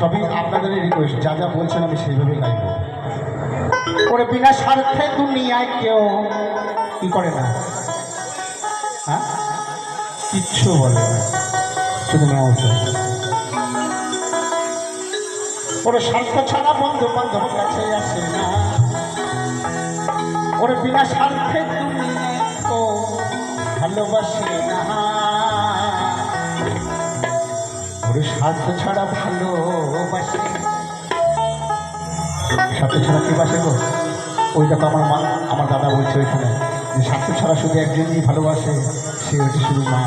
সবই আপনাদের রিকোয়েস্ট যা যা বলছেন আমি সেইভাবে গাইব ওরে বিনা স্বার্থে দুনিয়ায় কেউ কি করে না? হ্যাঁ? কিচ্ছু বলে না। শুধু নাও ওরে স্বার্থ ছাড়া বন্ধু বান্ধব কাছে আসে না। ওরে বিনা স্বার্থে দুনিয়ায় তো ভালোবাসে না। স্বার্থ ছাড়া ভালোবাসে স্বার্থ ছাড়া কি বাসে গো? ওই দেখো আমার মা, আমার দাদা বলছে ওইখানে যে স্বার্থ ছাড়া শুধু একজনই ভালোবাসে, সে হচ্ছে শুধু মা।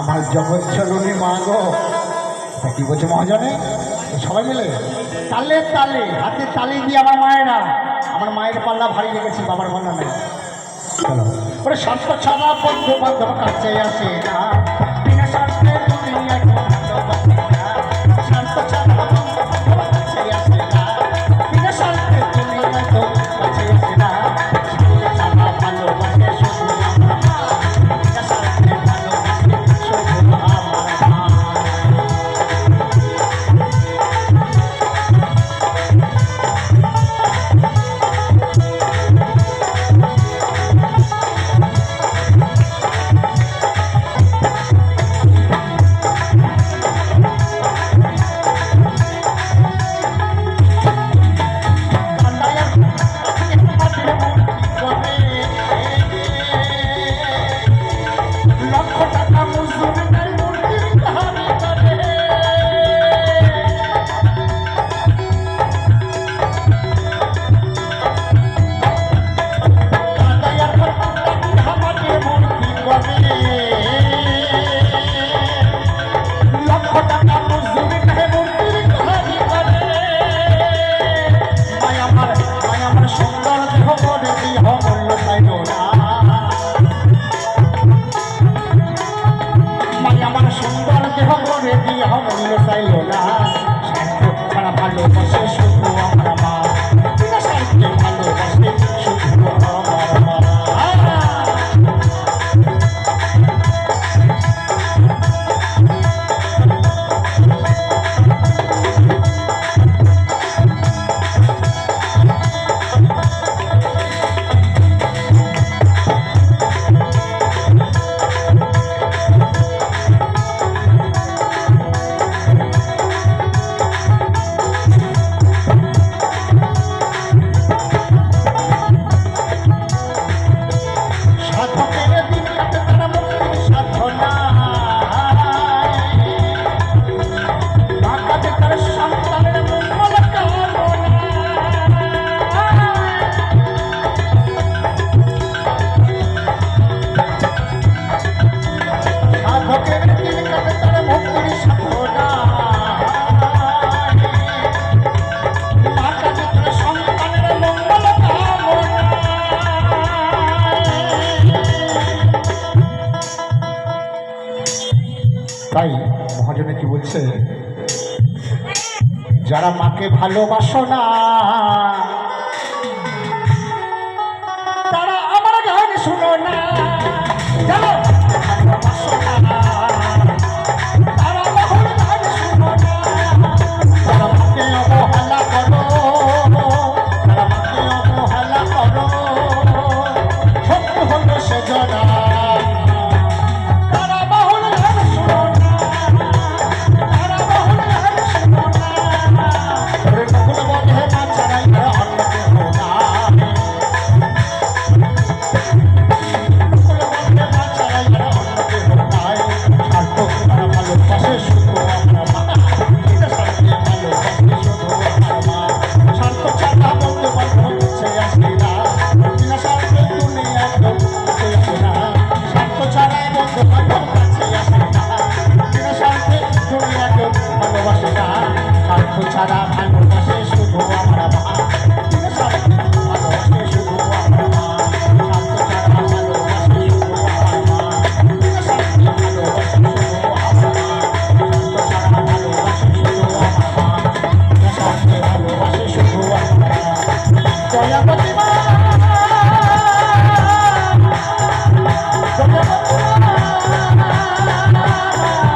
আমার জগৎ চলনী মা গো। তা কি বলছে মহাজনে? সবাই মিলে? তালে তালে, হাতে তালে দিয়ে আমার মায়েরা। আমার মায়ের পাল্লা ভারী লেগেছে বাবার পাল্লা নেই। চলো। ওরে স্বার্থ ছাড়া বন্ধু বান্ধব কাছে আসে না। চাইল না স্বার্থ ছাড়া ভালোবাসে শুধু আমার তাই মহাজনে কি বলছে? যারা মাকে ভালোবাসো না তারা আমার গান শুনো না। ছাড়া ভালোবাসে শুধু আমার Thank you.